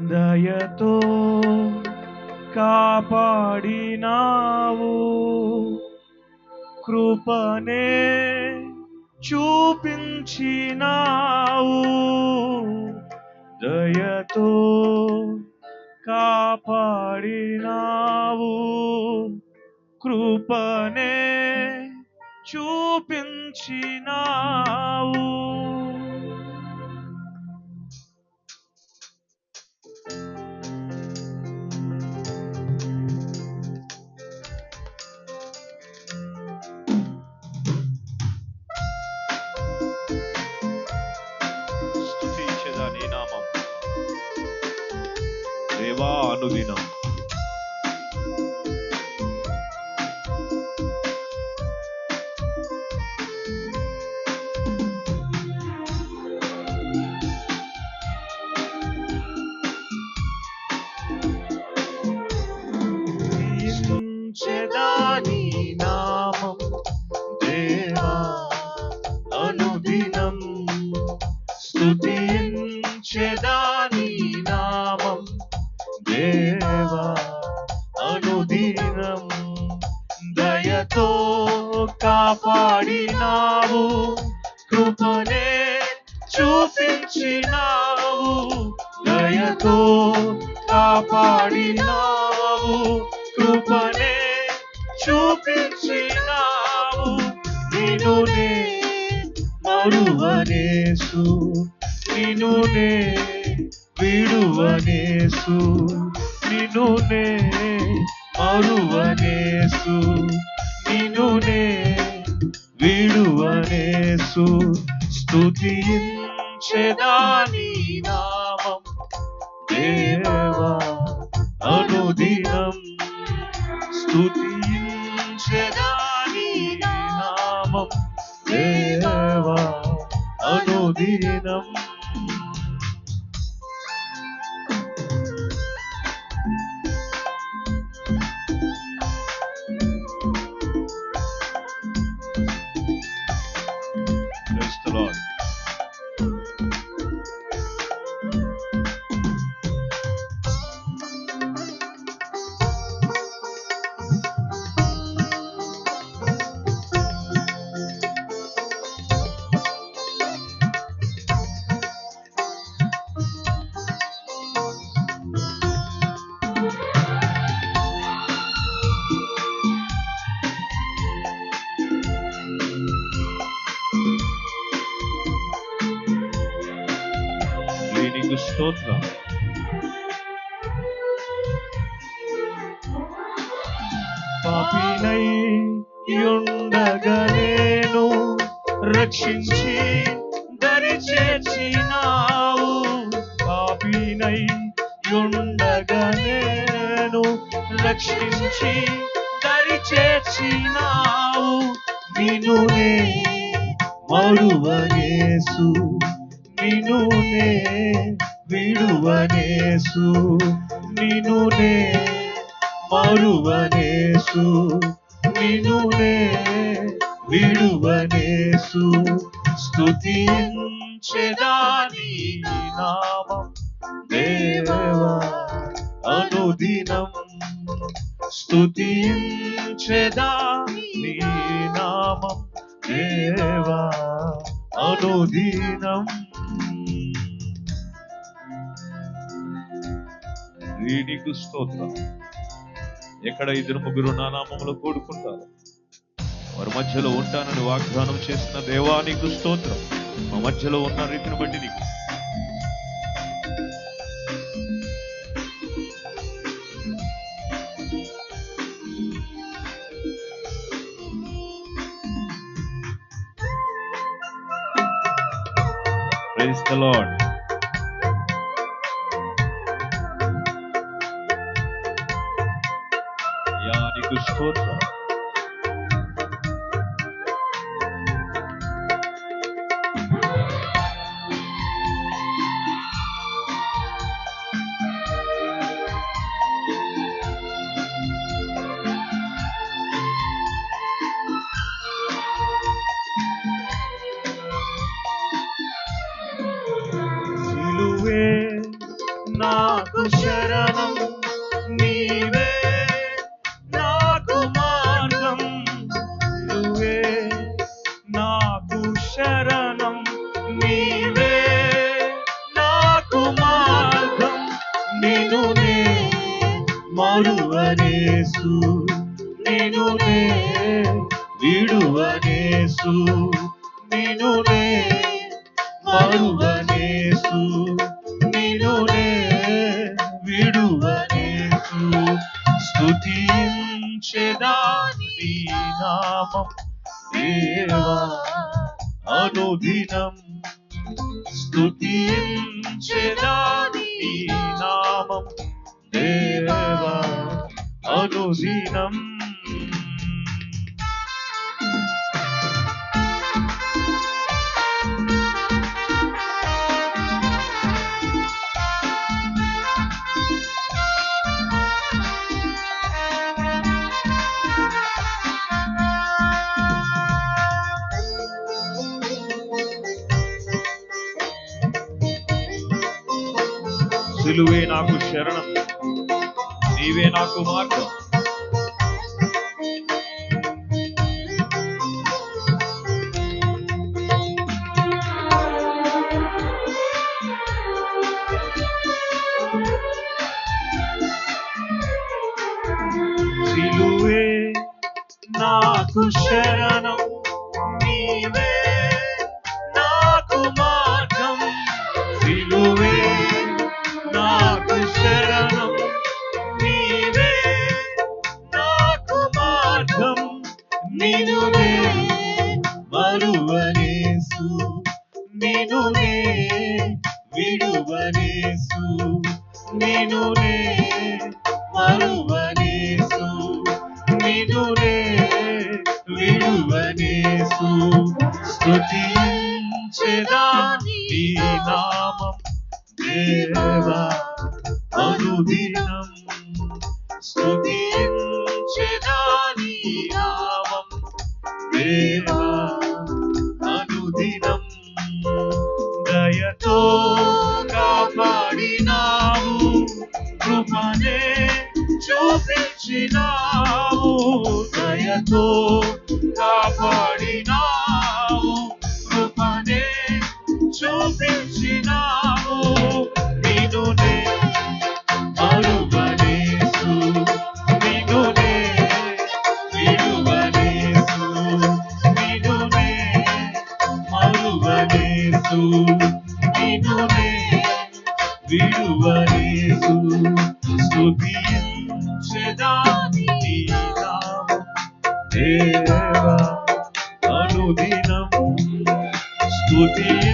దయతో కాపాడినావు. కృపనే చూపించినావు. దయతో కాపాడినావు. కృపనే చూపించినావు. దేవా అనుదినం దేవా అనుదినం దయతో కాపాడినావు కృపనే చూపించినావు దయతో కాపాడినావు కృపనే చూపించినావు. నిన్నునే మరువనేసు నే విడువనేసు నిన్నునే మరువనేసు నిన్నునే విడువనేసు స్తుతించెదా నామం. దేవా అనుదినం స్తుతించెదా నామం. దేవా అనుదినం స్తోత్రం పాపినై ఉండగా నేను రక్షించి దరి చేర్చినావు పాపినై ఉండగా నేను రక్షించి దరి చేర్చినావు నిన్నునే మరువనేసు నిన్నునే విడువనేసు నిను నే మరువనేసు నిను నే విడువనేసు స్తుతించెదాని నామం దేవా అనుదినం. స్తుతించెదాని నామం దేవా అనుదినం. నీకు స్తోత్రం. ఎక్కడ ఇద్దరు ముగ్గురు నా నామములో కూడుకుంటారు వారి మధ్యలో ఉంటానని వాగ్దానం చేసిన దేవా నీకు స్తోత్రం. మా మధ్యలో ఉన్న రీతిని బట్టి నీకు. Praise the Lord. యా నీకు స్తోత్రం సిలువే నాకు శరణం మరువనేసు నేను విడువనేసు నేను మరువనేసు నేను విడువనేసు. స్తుతించెదాని నామం దేవా అనుదినం. స్తుతించెదాని అనుదినం సిలువే నాకు శరణం నీవే నాకు మార్గం. నాకు శరణం నీవే నాకు మార్గం సిలువే. నాకు శరణం నీవే నాకు మార్గం నినునే మరువనేసు నినునే విడువనేసు నినునే మరు చూపించినావు దయతో కాపాడినావు దేవా అనుదినం స్తుతించెదాని